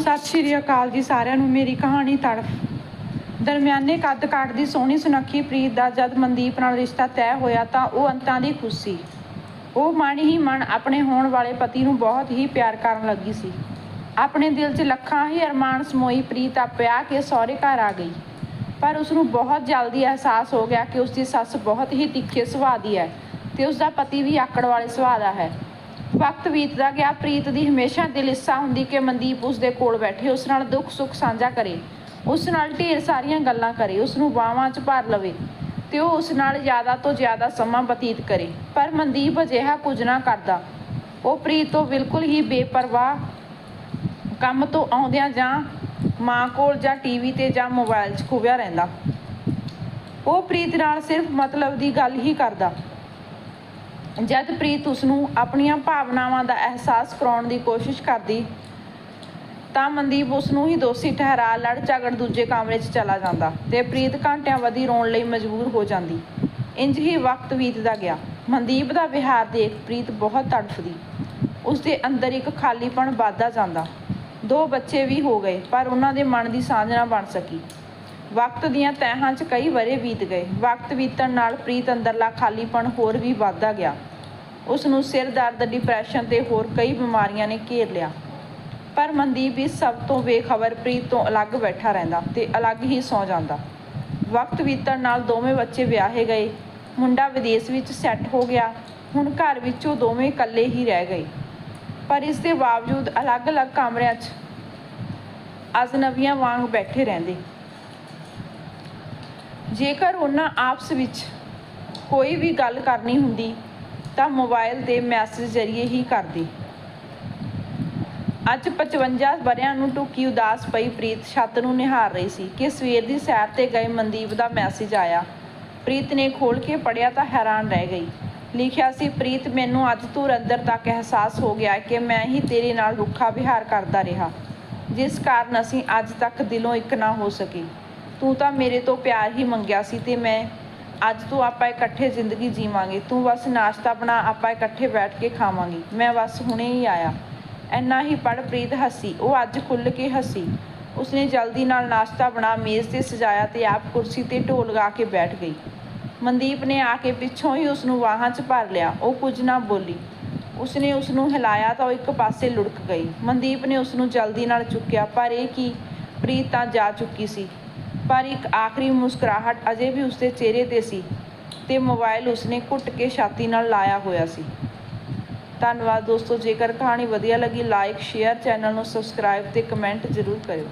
ਸਤਿ ਸ਼੍ਰੀ ਅਕਾਲ ਜੀ ਸਾਰਿਆਂ ਨੂੰ, ਮੇਰੀ ਕਹਾਣੀ ਤੜਫ। ਦਰਮਿਆਨੇ ਕੱਦ ਕਾਠ ਦੀ ਸੋਹਣੀ ਸੁਨੱਖੀ ਪ੍ਰੀਤ ਦਾ ਜਦ ਮਨਦੀਪ ਨਾਲ ਰਿਸ਼ਤਾ ਤੈਅ ਹੋਇਆ ਤਾਂ ਉਹ ਅੰਤਾਂ ਦੀ ਖੁਸ਼ ਸੀ। ਉਹ ਮਨ ਹੀ ਮਨ ਆਪਣੇ ਹੋਣ ਵਾਲੇ ਪਤੀ ਨੂੰ ਬਹੁਤ ਹੀ ਪਿਆਰ ਕਰਨ ਲੱਗੀ ਸੀ। ਆਪਣੇ ਦਿਲ 'ਚ ਲੱਖਾਂ ਹੀ ਅਰਮਾਨ ਸਮੋਈ ਪ੍ਰੀਤ ਆਪਿਆ ਕੇ ਸਹੁਰੇ ਘਰ ਆ ਗਈ। ਪਰ ਉਸ ਨੂੰ ਬਹੁਤ ਜਲਦੀ ਅਹਿਸਾਸ ਹੋ ਗਿਆ ਕਿ ਉਸ ਦੀ ਸੱਸ ਬਹੁਤ ਹੀ ਤਿੱਖੇ ਸੁਭਾਅ ਦੀ ਹੈ ਤੇ ਉਸ ਦਾ ਪਤੀ ਵੀ ਆਕੜ ਵਾਲੇ ਸੁਭਾਅ ਦਾ ਹੈ। ਵਕਤ ਬੀਤਦਾ ਗਿਆ। ਪ੍ਰੀਤ ਦੀ ਹਮੇਸ਼ਾ ਦਿਲ ਇੱਛਾ ਹੁੰਦੀ ਕਿ ਮਨਦੀਪ ਉਸ ਦੇ ਕੋਲ ਬੈਠੇ, ਉਸ ਨਾਲ ਦੁੱਖ ਸੁੱਖ ਸਾਂਝਾ ਕਰੇ। ਉਸ ਨਾਲ ਢੇਰ ਸਾਰੀਆਂ ਗੱਲਾਂ ਕਰੇ, ਉਸ ਨੂੰ ਬਾਹਾਂ 'ਚ ਭਰ ਲਵੇ ਤੇ ਉਹ ਉਸ ਨਾਲ ਜ਼ਿਆਦਾ ਤੋਂ ਜ਼ਿਆਦਾ ਸਮਾਂ ਬਤੀਤ ਕਰੇ। ਪਰ ਮਨਦੀਪ ਅਜਿਹਾ ਕੁਝ ਨਾ ਕਰਦਾ। ਉਹ ਪ੍ਰੀਤ ਤੋਂ ਬਿਲਕੁਲ ਹੀ ਬੇਪਰਵਾਹ ਕੰਮ ਤੋਂ ਆਉਂਦਿਆਂ ਜਾਂ ਮਾਂ ਕੋਲ ਜਾਂ ਟੀਵੀ ਤੇ ਜਾਂ ਮੋਬਾਈਲ 'ਚ ਖੁੱਭਿਆ ਰਹਿੰਦਾ। ਉਹ ਪ੍ਰੀਤ ਨਾਲ ਸਿਰਫ ਮਤਲਬ ਦੀ ਗੱਲ ਹੀ ਕਰਦਾ। ਜਦ ਪ੍ਰੀਤ ਉਸ ਨੂੰ ਆਪਣੀਆਂ ਭਾਵਨਾਵਾਂ ਦਾ ਅਹਿਸਾਸ ਕਰਾਉਣ ਦੀ ਕੋਸ਼ਿਸ਼ ਕਰਦੀ, ਤਾਂ ਮਨਦੀਪ ਉਸ ਨੂੰ ਹੀ ਦੋਸ਼ੀ ਠਹਿਰਾ ਲੜ ਝਗੜ ਦੂਜੇ ਕਮਰੇ 'ਚ ਚਲਾ ਜਾਂਦਾ ਤੇ ਪ੍ਰੀਤ ਘੰਟਿਆਂ ਵਧੀ ਰੋਣ ਲਈ ਮਜਬੂਰ ਹੋ ਜਾਂਦੀ। ਇੰਜ ਹੀ ਵਕਤ ਬੀਤਦਾ ਗਿਆ। ਮਨਦੀਪ ਦਾ ਵਿਹਾਰ ਦੇਖ ਪ੍ਰੀਤ ਬਹੁਤ ਤੜਫਦੀ। ਉਸ ਦੇ ਅੰਦਰ ਇੱਕ ਖਾਲੀਪਣ ਵੱਧਦਾ ਜਾਂਦਾ। ਦੋ ਬੱਚੇ ਵੀ ਹੋ ਗਏ, ਪਰ ਉਹਨਾਂ ਦੇ ਮਨ ਦੀ ਸਾਂਝ ਨਾ ਬਣ ਸਕੀ। ਵਕਤ ਦੀਆਂ ਤਹਿਾਂ 'ਚ ਕਈ ਵਰੇ ਬੀਤ ਗਏ। ਵਕਤ ਬੀਤਣ ਨਾਲ ਪ੍ਰੀਤ ਅੰਦਰਲਾ ਖਾਲੀਪਣ ਹੋਰ ਵੀ ਵੱਧਦਾ ਗਿਆ। ਉਸ ਨੂੰ ਸਿਰ ਦਰਦ ਡਿਪਰੈਸ਼ਨ ਤੇ ਹੋਰ ਕਈ ਬਿਮਾਰੀਆਂ ਨੇ ਘੇਰ ਲਿਆ। ਪਰ ਮਨਦੀਪ ਇਸ ਸਭ ਤੋਂ ਬੇਖਬਰ ਪ੍ਰੀਤ ਤੋਂ ਅਲੱਗ ਬੈਠਾ ਰਹਿੰਦਾ ਤੇ ਅਲੱਗ ਹੀ ਸੌ ਜਾਂਦਾ। ਵਕਤ ਬੀਤਣ ਨਾਲ ਦੋਵੇਂ ਬੱਚੇ ਵਿਆਹੇ ਗਏ। ਮੁੰਡਾ ਵਿਦੇਸ਼ ਵਿੱਚ ਸੈੱਟ ਹੋ ਗਿਆ। ਹੁਣ ਘਰ ਵਿੱਚ ਉਹ ਦੋਵੇਂ ਇਕੱਲੇ ਹੀ ਰਹਿ ਗਏ। ਪਰ ਇਸ ਦੇ ਬਾਵਜੂਦ ਅਲੱਗ-ਅਲੱਗ ਕਮਰਿਆਂ 'ਚ ਅਜਨਬੀਆਂ ਵਾਂਗ ਬੈਠੇ ਰਹਿੰਦੇ। ਜੇਕਰ ਉਹਨਾਂ ਆਪਸ ਵਿੱਚ ਕੋਈ ਵੀ ਗੱਲ ਕਰਨੀ ਹੁੰਦੀ ਤਾਂ ਮੋਬਾਈਲ ਤੇ ਮੈਸੇਜ ਜ਼ਰੀਏ ਹੀ ਕਰਦੀ। ਅੱਜ 55 ਵਰਿਆਂ ਨੂੰ ਟੁਕੀ ਉਦਾਸ ਪਈ ਪ੍ਰੀਤ ਛੱਤ ਨੂੰ ਨਿਹਾਰ ਰਹੀ ਸੀ ਕਿ ਸਵੇਰ ਦੀ ਸੈਰ ਤੇ ਗਏ ਮਨਦੀਪ ਦਾ ਮੈਸੇਜ ਆਇਆ। ਪ੍ਰੀਤ ਨੇ ਖੋਲ ਕੇ ਪੜਿਆ ਤਾਂ ਹੈਰਾਨ ਰਹਿ ਗਈ। ਲਿਖਿਆ ਸੀ, ਪ੍ਰੀਤ, ਮੈਨੂੰ ਅੱਜ ਤੋਂ ਅੰਦਰ ਤੱਕ ਅਹਿਸਾਸ ਹੋ ਗਿਆ ਕਿ ਮੈਂ ਹੀ ਤੇਰੇ ਨਾਲ ਰੁੱਖਾ ਵਿਹਾਰ ਕਰਦਾ ਰਿਹਾ। ਜਿਸ ਕਾਰਨ ਅਸੀਂ ਅੱਜ ਤੱਕ ਦਿਲੋਂ ਇੱਕ ਨਾ ਹੋ ਸਕੇ। ਤੂੰ ਤਾਂ ਮੇਰੇ ਤੋਂ ਪਿਆਰ ਹੀ ਮੰਗਿਆ ਸੀ ਤੇ ਮੈਂ ਅੱਜ ਤੋਂ ਆਪਾਂ ਇਕੱਠੇ ਜ਼ਿੰਦਗੀ ਜੀਵਾਂਗੇ। ਤੂੰ ਬਸ ਨਾਸ਼ਤਾ ਬਣਾ, ਆਪਾਂ ਇਕੱਠੇ ਬੈਠ ਕੇ ਖਾਵਾਂਗੇ। ਮੈਂ ਬਸ ਹੁਣੇ ਹੀ ਆਇਆ। ਇੰਨਾ ਹੀ ਪੜ ਪ੍ਰੀਤ ਹੱਸੀ। ਉਹ ਅੱਜ ਖੁੱਲ ਕੇ ਹੱਸੀ। ਉਸਨੇ ਜਲਦੀ ਨਾਲ ਨਾਸ਼ਤਾ ਬਣਾ, ਮੇਜ਼ ਤੇ ਸਜਾਇਆ ਤੇ ਆਪ ਕੁਰਸੀ ਤੇ ਢੋਲ ਲਗਾ ਕੇ ਬੈਠ ਗਈ। ਮਨਦੀਪ ਨੇ ਆ ਕੇ ਪਿੱਛੋਂ ਹੀ ਉਸ ਨੂੰ ਬਾਹਾਂ 'ਚ ਭਰ ਲਿਆ। ਉਹ ਕੁਝ ਨਾ ਬੋਲੀ। ਉਸਨੇ ਉਸ ਨੂੰ ਹਿਲਾਇਆ ਤਾਂ ਉਹ ਇੱਕ ਪਾਸੇ ਲੁੜਕ ਗਈ। ਮਨਦੀਪ ਨੇ ਉਸ ਨੂੰ ਜਲਦੀ ਨਾਲ ਚੁੱਕਿਆ, ਪਰ ਇਹ ਕੀ? ਪ੍ਰੀਤ ਤਾਂ ਜਾ ਚੁੱਕੀ ਸੀ। ਪਰ ਇੱਕ ਆਖਰੀ ਮੁਸਕਰਾਹਟ ਅਜੇ ਵੀ ਉਸਦੇ ਚਿਹਰੇ ਤੇ ਸੀ ਤੇ ਮੋਬਾਈਲ ਉਸਨੇ ਘੁੱਟ ਕੇ ਛਾਤੀ ਨਾਲ ਲਾਇਆ ਹੋਇਆ ਸੀ। ਧੰਨਵਾਦ ਦੋਸਤੋ, ਜੇਕਰ ਕਹਾਣੀ ਵਧੀਆ ਲੱਗੀ ਲਾਈਕ ਸ਼ੇਅਰ ਚੈਨਲ ਨੂੰ ਸਬਸਕ੍ਰਾਈਬ ਤੇ ਕਮੈਂਟ ਜ਼ਰੂਰ ਕਰਿਓ।